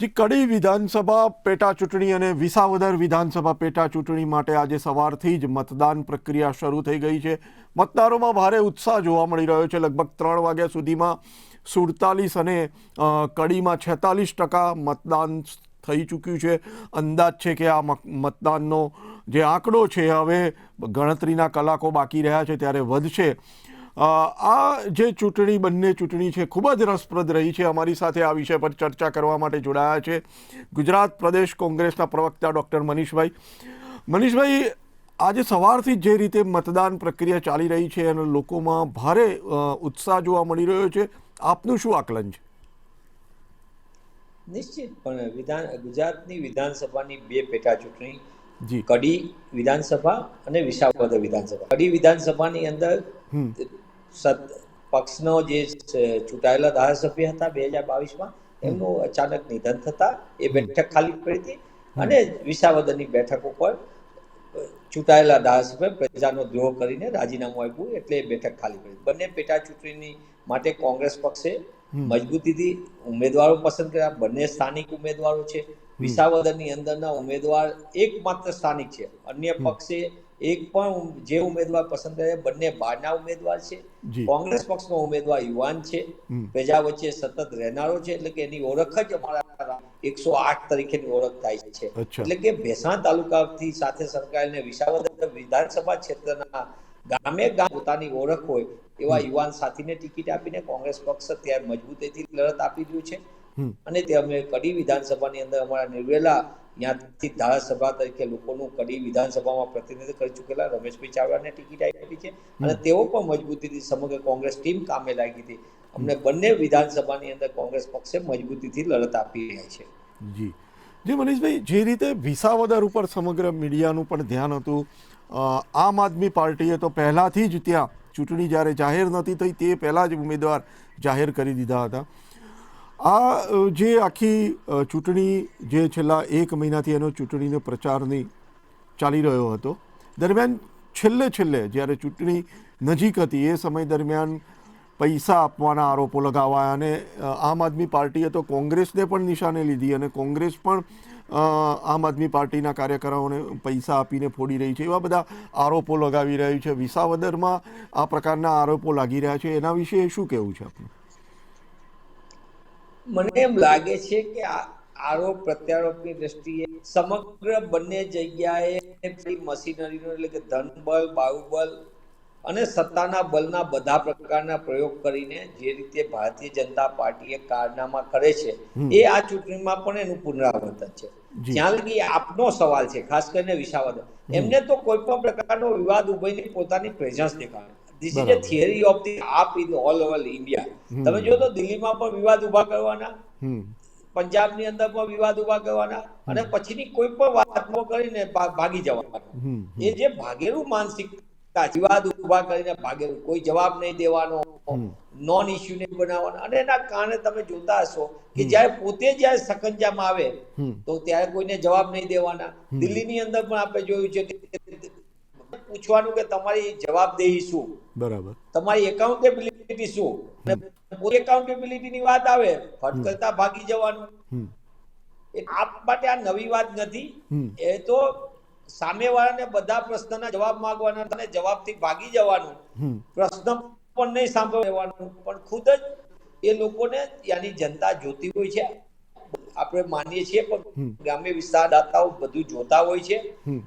જે કડી વિધાનસભા પેટા ચૂંટણી અને વિસાવદર વિધાનસભા પેટા ચૂંટણી માટે આજે સવારથી જ મતદાન પ્રક્રિયા શરૂ થઈ ગઈ છે. મતદારોમાં ભારે ઉત્સાહ જોવા મળી રહ્યો છે. લગભગ ત્રણ વાગ્યા સુધીમાં સુડતાલીસ અને કડીમાં છેતાલીસ ટકા મતદાન થઈ ચૂક્યું છે. અંદાજ છે કે આ મતદાનનો જે આંકડો છે, હવે ગણતરીના કલાકો બાકી રહ્યા છે. ત્યારે વધશે આ જે ચૂંટણી બંને ચૂંટણી છે ખૂબ જ રસપ્રદ રહી છે અમારી સાથે આ વિષય પર ચર્ચા કરવા માટે જોડાયા છે ગુજરાત પ્રદેશ કોંગ્રેસના પ્રવક્તા ડૉક્ટર મનીષભાઈ. મનીષભાઈ આજે સવારથી જ રીતે મતદાન પ્રક્રિયા ચાલી રહી છે અને લોકોમાં ભારે ઉત્સાહ જોવા મળી રહ્યો છે આપનું શું આકલન છે? નિશ્ચિતપણે વિધાન ગુજરાતની વિધાનસભાની બે પેટા ચૂંટણી જી. કડી વિધાનસભા અને વિશાખપદ વિધાનસભા. કડી વિધાનસભાની અંદર. સત પક્ષનો જે ચૂંટાયેલા ધારાસભ્ય હતા બે હજાર બાવીસમાં એમનું અચાનક નિધન થતા એ બેઠક ખાલી પડી હતી અને વિસાવદરની બેઠક ઉપર ચૂંટાયેલા ધારાસભ્ય પ્રજાનો દ્રોહ કરીને રાજીનામું આપ્યું એટલે એ બેઠક ખાલી પડી. બંને પેટા ચૂંટણીની માટે કોંગ્રેસ પક્ષે મજબૂતીથી ઉમેદવારો પસંદ કર્યા. બંને સ્થાનિક ઉમેદવારો છે. વિસાવદરની અંદરના ઉમેદવાર એકમાત્ર સ્થાનિક છે. અન્ય પક્ષે એક પણ જે ઉમેદવાર પસંદ કરે બંને બહારના ઉમેદવાર છે. કોંગ્રેસ પક્ષનો ઉમેદવાર યુવાન છે. પ્રજા વચ્ચે સતત રહેનારો છે એટલે કે એની ઓળખ જ અમારા એકસો આઠ તરીકેની ઓળખ થાય છે. એટલે કે ભેસાણ તાલુકાથી સાથે સંકળાયેલ વિસાવદર વિધાનસભા ક્ષેત્રના ગામે ગામ પોતાની ઓળખ હોય એવા યુવાન સાથીને ટિકિટ આપીને કોંગ્રેસ પક્ષ અત્યારે મજબૂતીથી લડત આપી રહ્યું છે. અને તે અમે કડી વિધાનસભાની અંદર અમારા નિર્વેલા ત્યાંથી ધારાસભા તરીકે લોકોનું કડી વિધાનસભામાં પ્રતિનિધિત્વ કરી ચૂકેલા રમેશભાઈ ચાવડાને ટિકિટ આપી છે. અને તેઓ પણ મજબૂતીથી સમગ્ર કોંગ્રેસ ટીમ કામે લાગી હતી. અમને બંને વિધાનસભાની અંદર કોંગ્રેસ પક્ષે મજબૂતીથી લડત આપી રહ્યા છે. જી. જી મનીષભાઈ જે રીતે વિસાવદર ઉપર સમગ્ર મીડિયાનું પણ ધ્યાન હતું આમ આદમી પાર્ટીએ તો પહેલાંથી જ ત્યાં ચૂંટણી જ્યારે જાહેર નથી થઈ તે પહેલાં જ ઉમેદવાર જાહેર કરી દીધા હતા. આ જે આખી ચૂંટણી જે છેલ્લા એક મહિનાથી એનો ચૂંટણીનો પ્રચારની ચાલી રહ્યો હતો, દરમિયાન છેલ્લે છેલ્લે જ્યારે ચૂંટણી નજીક હતી, એ સમય દરમિયાન પૈસા આપવાના આરોપો લગાવાયા અને આમ આદમી પાર્ટીએ તો કોંગ્રેસને પણ નિશાને લીધી અને કોંગ્રેસ પણ આમ આદમી પાર્ટીના કાર્યકરોને પૈસા આપીને ફોડી રહી છે, એવા બધા આરોપો લગાવી રહ્યું છે. વિસાવદરમાં આ પ્રકારના આરોપો લાગી રહ્યા છે. એના વિશે શું કહેવું છે આપનું? મને એમ લાગે છે કે આ આરોપ પ્રત્યારોપની દ્રષ્ટિએ સમગ્ર બંને જગ્યાએ મશીનરીનો એટલે કે ધનબળ બાહુબલ અને સત્તાના બળના બધા પ્રકારના પ્રયોગ કરીને જે રીતે ભારતીય જનતા પાર્ટીએ કારનામા કરે છે એ આ ચૂંટણીમાં પણ એનું પુનરાવર્તન છે. જ્યાં લગી આપનો સવાલ છે ખાસ કરીને વિસાવદર. એમને તો કોઈ પણ પ્રકારનો વિવાદ ઉભઈને પોતાની પ્રેઝન્સ દેખાડે. This is a theory of the આપ ઇન ઓલ ઓવર ઇન્ડિયા તમે જો તો દિલ્હીમાં પણ વિવાદ ઊભા કરવાના પંજાબની અંદર પણ વિવાદ ઊભા કરવાના અને પછીની કોઈ પણ વાત કરીને ભાગી જવાનું. એ જે ભાગેલું માનસિકતા વિવાદ ઊભા કરીને ભાગેલું કોઈ જવાબ નહીં દેવાનો નોન ઇસ્યુ નહીં બનાવવાનો અને એના કારણે તમે જોતા હશો કે જ્યારે પોતે જ્યારે સકંજામાં આવે તો ત્યારે કોઈને જવાબ નહીં દેવાના. દિલ્હીની અંદર પણ આપણે જોયું છે કે પૂછવાનું કે તમારી જવાબદેહી શું? બરાબર. તમારી એકાઉન્ટેબિલિટી શું? એકાઉન્ટેબિલિટી ની વાત આવે ફટકરતા ભાગી જવાનું. આપ માટે આ નવી વાત નથી. એ તો સામેવાળાને બધા પ્રશ્નના જવાબ માંગવાના અને જવાબથી ભાગી જવાનું. પ્રશ્ન પણ નહીં સાંભળવાનું. પણ ખુદ જ એ લોકોને ત્યાંની જનતા જોતી હોય છે. આપણે માનીએ છીએ પણ ગ્રામ્ય વિસ્તાર દાતાઓ બધું જોતા હોય છે.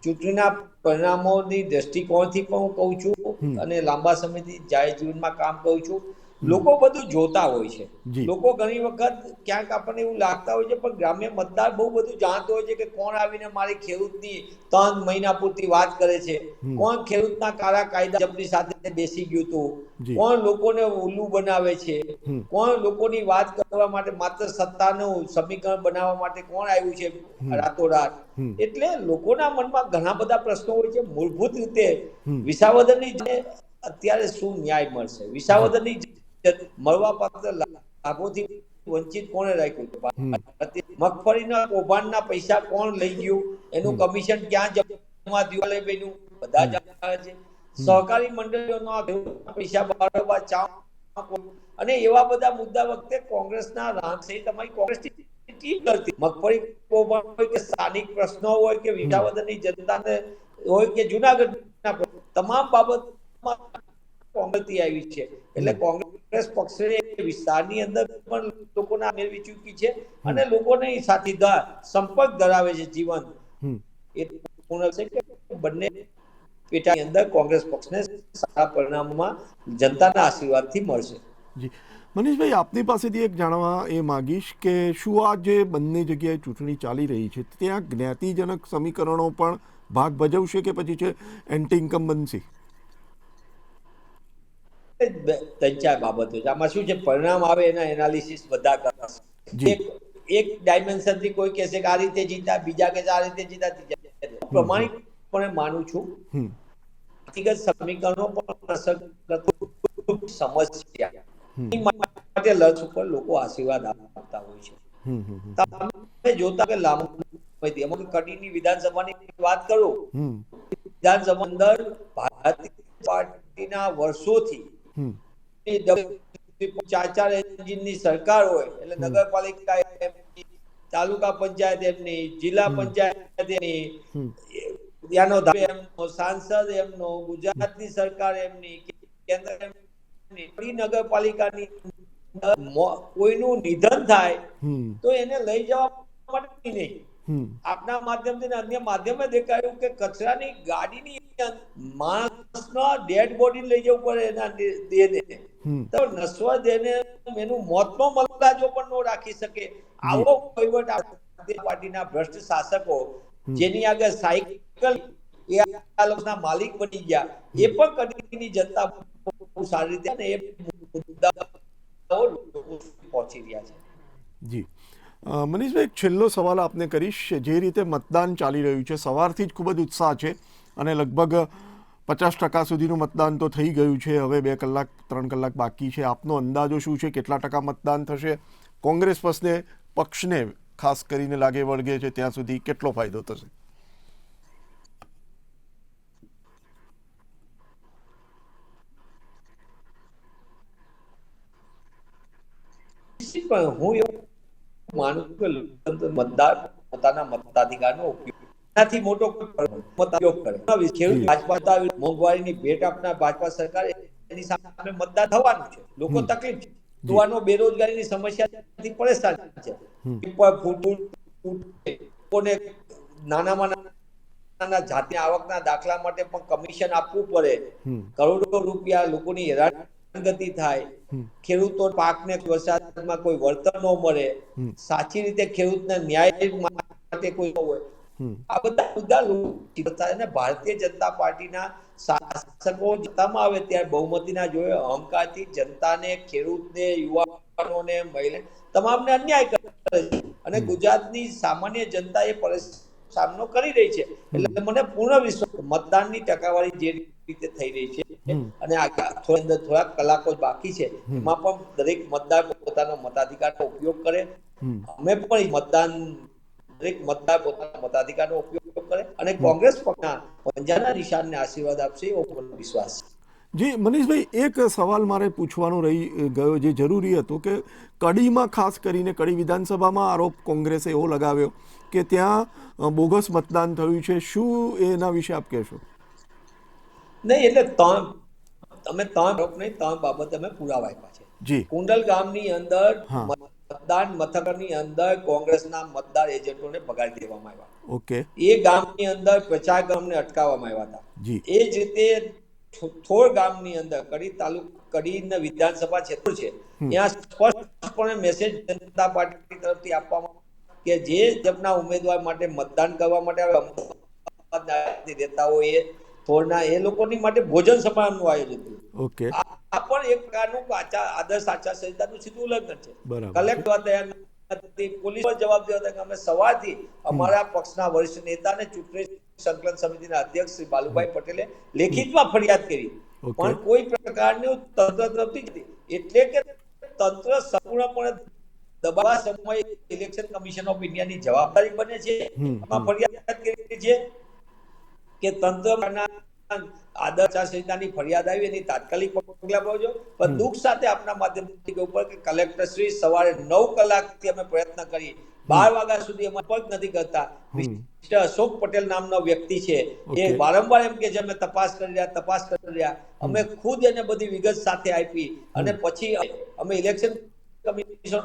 ચૂંટણીના પરિણામોની દ્રષ્ટિકોણથી પણ હું કહું છું અને લાંબા સમયથી જાહેર જીવનમાં કામ કરું છું. લોકો બધું જોતા હોય છે. લોકો ઘણી વખત ક્યાંક આપણને એવું લાગતા હોય છે પણ ગ્રામ્ય મતદાર બહુ બધું જાણતો હોય છે કે કોણ આવીને મારી ખેડૂતની ત્રણ મહિના પૂરતી વાત કરે છે. કોણ ખેડૂતના કાળા કાયદા જપની સાથે બેસી ગયું હતું. કોણ લોકોને ઉલ્લુ બનાવે છે. કોણ લોકોની વાત કરવા માટે માત્ર સત્તાનું સમીકરણ બનાવવા માટે કોણ આવ્યું છે રાતોરાત? એટલે લોકોના મનમાં ઘણા બધા પ્રશ્નો હોય છે. મૂળભૂત રીતે વિસાવદરની જે અત્યારે શું ન્યાય મળશે? વિસાવદરની જે મળવા પાત્ર લાભોથી વંચિત કોણે રાખ્યું? મગફળીના કૌભાંડના પૈસા કોણ લઈ ગયું? એનું કમિશન ક્યાં જમા થયું? બન્યું. બધા જાણે છે. સહકારી મંડળીઓના પૈસા બારોબાર ચા અને એવા બધા મુદ્દા વખતે કોંગ્રેસના રામ સહિત અમારી કોંગ્રેસની ટીમ કરતી મગફળી કૌભાંડ હોય કે સ્થાનિક પ્રશ્નો હોય કે વિસાવદરની જનતાને હોય કે જુનાગઢના તમામ બાબતમાં કોંગ્રેસથી આવી છે. એટલે કોંગ્રેસ પક્ષે વિસ્તારની અંદર પણ લોકોને મેળવી ચૂકી છે અને લોકોને સાથે સંપર્ક ધરાવે છે જીવન એ પૂર્ણ છે કે બંને પેટાની અંદર કોંગ્રેસ પક્ષને સારા પરિણામોમાં જનતાના આશીર્વાદથી મળશે. જી. મનીષભાઈ આપની પાસેથી એક જાણવા એ માગીશ કે શું આ જે બંને જગ્યાએ ચૂંટણી ચાલી રહી છે ત્યાં જ્ઞાતિજનક સમીકરણો પણ ભાગ ભજવશે કે પછી છે એન્ટી ઇન્કમ્બન્સી ત્રણ ચાર બાબતો છે. આમાં શું છે? પરિણામ આવે એના એનાલિસિસ બધા કરતા. એક એક dimension થી કોઈ કહેશે કે આ રીતે જીતા બીજા કે આ રીતે જીતા ત્રીજા. પ્રમાણિકપણે માનું છું. વ્યક્તિગત સમીકરણો પણ અસર સમસ્યા. માટે લક્ષ ઉપર લોકો આશીર્વાદ આપતા હોય છે. તમે જોતા કે લાંબુ અમુક કડીની વિધાનસભાની વાત કરું. વિધાનસભા અંદર ભારતીય પાર્ટીના વર્ષોથી ચાર ચાર એન્જિનની સરકાર હોય એટલે નગરપાલિકા એમની તાલુકા પંચાયત એમની જિલ્લા પંચાયત એમની ત્યાંનો એમનો સાંસદ એમનો ગુજરાતની સરકાર એમની કેન્દ્ર એમની નગરપાલિકાની કોઈનું નિધન થાય તો એને લઈ જવા માટે નહીં. આપના માધ્યમથી અન્ય માધ્યમે દેખાયું કે કચરાની ગાડીની માણસનો ડેડ બોડી લઈ જવું પડે એના દેહને. તો નશ્વર દેહને એનું મોતનો મલાજો પણ ન રાખી શકે. આવો વહીવટ પાર્ટીના ભ્રષ્ટ શાસકો જેની આગળ સાયકલ એ આ લોકોના માલિક બની ગયા. એ પણ કડીની જનતા સારી રીતે અને એ મુદ્દાઓ પહોંચી રહ્યા છે. જી. મનીષભાઈ છેલ્લો સવાલ આપને કરીશ. જે રીતે મતદાન ચાલી રહ્યું છે સવારથી જ ખૂબ જ ઉત્સાહ છે. અને લગભગ પચાસ ટકા સુધીનું મતદાન તો થઈ ગયું છે. હવે બે કલાક, ત્રણ કલાક બાકી છે. આપનો અંદાજો શું છે? કેટલા ટકા મતદાન થશે? કોંગ્રેસ પક્ષને પક્ષને ખાસ કરીને લાગે વળગે છે ત્યાં સુધી કેટલો ફાયદો થશે? હું એવું માનું છું કે મતદાર પોતાના મતાધિકારનો ઉપયોગ એનાથી મોટો ઉપયોગ કરે. ખેડૂત ભાજપા મોંઘવારીની ભેટ આપનાર ભાજપા સરકાર એની સામે મતદાન થવાનું છે. લોકો તકલીફ છે. યુવાનો બેરોજગારીની સમસ્યાથી પરેશાન છે. લોકોને નાનામાં નાના જાતિ આવકના દાખલા માટે પણ કમિશન આપવું પડે. કરોડો રૂપિયા લોકોની હેરાનગતિ થાય. ખેડૂતો પાકને વરસાદમાં કોઈ વળતર ન મળે. સાચી રીતે ખેડૂતને ન્યાય માટે કોઈ હોય. આ બધા મુદ્દા લોકો અને ભારતીય જનતા પાર્ટીના શાસકો જતામાં આવે ત્યારે બહુમતીના જોયે અહંકારથી જનતાને ખેડૂતને યુવાનોને મહિલા તમામને અન્યાય કરે છે. અને ગુજરાતની સામાન્ય જનતા એ સામનો કરી રહી છે. એટલે મને પૂર્ણ વિશ્વાસ મતદાનની ટકાવારી જે રીતે થઈ રહી છે અને અંદર થોડાક કલાકો બાકી છે. એમાં પણ દરેક મતદાર પોતાનો મતાધિકારનો ઉપયોગ કરે. અમે પણ મતદાન દરેક મતદાર પોતાના મતાધિકારનો ઉપયોગ કરે અને કોંગ્રેસ પક્ષના પંજાના નિશાનને આશીર્વાદ આપશે એવો મને વિશ્વાસ છે. જી મનીષભાઈ એક સવાલ મારે પૂછવાનો રહી ગયો જે જરૂરી હતો કે કડીમાં ખાસ કરીને કડી વિધાનસભામાં આરોપ કોંગ્રેસે એવો લગાવ્યો કે ત્યાં બોગસ મતદાન થયું છે. શું એના વિશે આપ કહેશો? નહીં એટલે ત્રણ તમે ત્રણ આરોપ નહીં ત્રણ બાબત અમે પુરાવા આપ્યા છે. જી. કુંડલ ગામની અંદર. મતદાન મથકની અંદર કોંગ્રેસના મતદાર એજન્ટોને ભગાડી દેવામાં આવ્યા. ઓકે. એ ગામની અંદર પ્રચાર ગામને અટકાવવામાં આવ્યા હતા. જી. એ જ રીતે થોર ગામની અંદર કડી તાલુક કડીના વિધાનસભા ક્ષેત્ર છે ત્યાં સ્પષ્ટપણે મેસેજ જનતા પાર્ટી તરફથી આપવામાં કે જે તેમના ઉમેદવાર માટે મતદાન કરવા માટે આવે અમદાવાદ રહેતા હોય એ થોરના એ લોકોની માટે ભોજન સભાનું આયોજન થયું. ઓકે. આ પણ એક પ્રકારનું આચાર આદર્શ આચાર સંહિતાનું સીધું ઉલ્લંઘન છે. કલેક્ટર હોવા પોલીસ પણ જવાબ દેવા હતા કે અમે સવારથી અમારા પક્ષના વરિષ્ઠ નેતાને ચૂંટણી સંકલન સમિતિના અધ્યક્ષ શ્રી બાલુભાઈ પટેલે લેખિતમાં ફરિયાદ કરી. પણ કોઈ પ્રકારનું તંત્ર તરફથી. એટલે કે તંત્ર સંપૂર્ણપણે દબાવા સમયે ઇલેક્શન કમિશન ઓફ ઇન્ડિયાની જવાબદારી બને છે. ફરિયાદ કરી છે કે તંત્રના આદર્શ સંહિતાની ફરિયાદ આવી એની તાત્કાલિક પગલાં ભરજો. પણ દુઃખ સાથે આપના માધ્યમથી ઉપર કે કલેક્ટર શ્રી સવારે નવ કલાકથી અમે પ્રયત્ન કરીએ બાર વાગ્યા સુધી અમે પગ નથી કરતા. મિસ્ટર અશોક પટેલ નામનો વ્યક્તિ છે. એ વારંવાર એમ કે છે અમે તપાસ કરી રહ્યા તપાસ કરી રહ્યા. અમે ખુદ એને બધી વિગત સાથે આપી. અને પછી અમે ઇલેક્શન કમિશન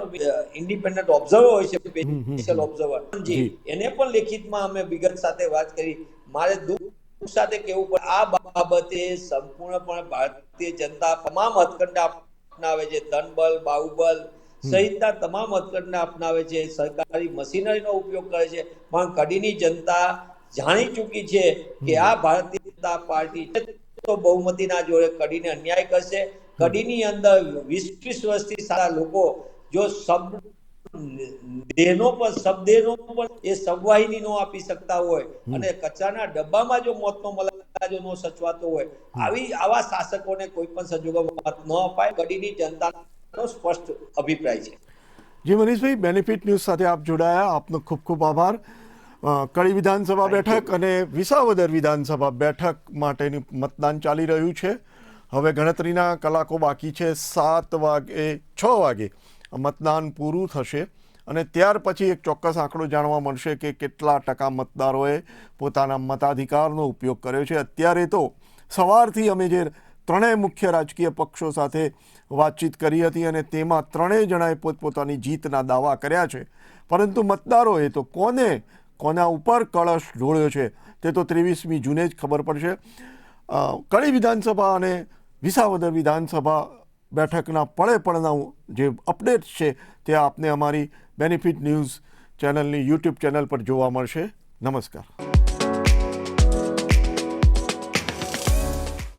ઇન્ડિપેન્ડન્ટ ઓબ્ઝર્વર હોય છે સ્પેશિયલ ઓબ્ઝર્વર. જી. એને પણ લેખિતમાં અમે વિગત સાથે વાત કરી. મારે દુઃખ સાથે કેવું પડે આ બાબતે સંપૂર્ણપણે ભારતીય જનતા તમામ હથકંડા અપનાવે છે. ધનબલ બાહુબલ સહિતના તમામ હથકંડા અપનાવે છે. સરકારી મશીનરીનો ઉપયોગ કરે છે. પણ કડીની જનતા જાણી ચૂકી છે કે આ ભારતીય જનતા પાર્ટી તો બહુમતીના જોડે કડીને અન્યાય કરશે. કડીની અંદર વીસ વીસ વર્ષથી સારા લોકો જો શબ્દ દેહનો પણ શબ્દેનો પણ એ સબવાહિની નો આપી શકતા હોય. અને કચરાના ડબ્બામાં જો મોતનો મલાજો નો સચવાતો હોય આવી આવા શાસકોને કોઈ પણ સંજોગોમાં ન અપાય. કડીની જનતાનો સ્પષ્ટ અભિપ્રાય છે. જી મનીષભાઈ બેનિફિટ ન્યૂઝ સાથે આપ જોડાયા. આપનો ખૂબ ખૂબ આભાર. કડી વિધાનસભા બેઠક અને વિસાવદર વિધાનસભા બેઠક માટેનું મતદાન ચાલી રહ્યું છે. હવે ગણતરીના કલાકો બાકી છે. સાત વાગે છ વાગે મતદાન પૂરું થશે અને ત્યાર પછી એક ચોક્કસ આંકડો જાણવા મળશે કે કેટલા ટકા મતદારોએ પોતાના મતાધિકારનો ઉપયોગ કર્યો છે. અત્યારે તો સવારથી અમે જે ત્રણેય મુખ્ય રાજકીય પક્ષો સાથે વાતચીત કરી હતી અને તેમાં ત્રણેય જણાએ પોતપોતાની જીતના દાવા કર્યા છે. પરંતુ મતદારોએ તો કોને, કોના ઉપર કળશ ઢોળ્યો છે તે તો ત્રેવીસમી જૂને જ ખબર પડશે. કડી વિધાનસભા અને વિસાવદર વિધાનસભા બેઠકના પળે પળના જે અપડેટ છે તે આપને અમારી બેનિફિટ ન્યૂઝ ચેનલની યુટ્યુબ ચેનલ પર જોવા મળશે. નમસ્કાર.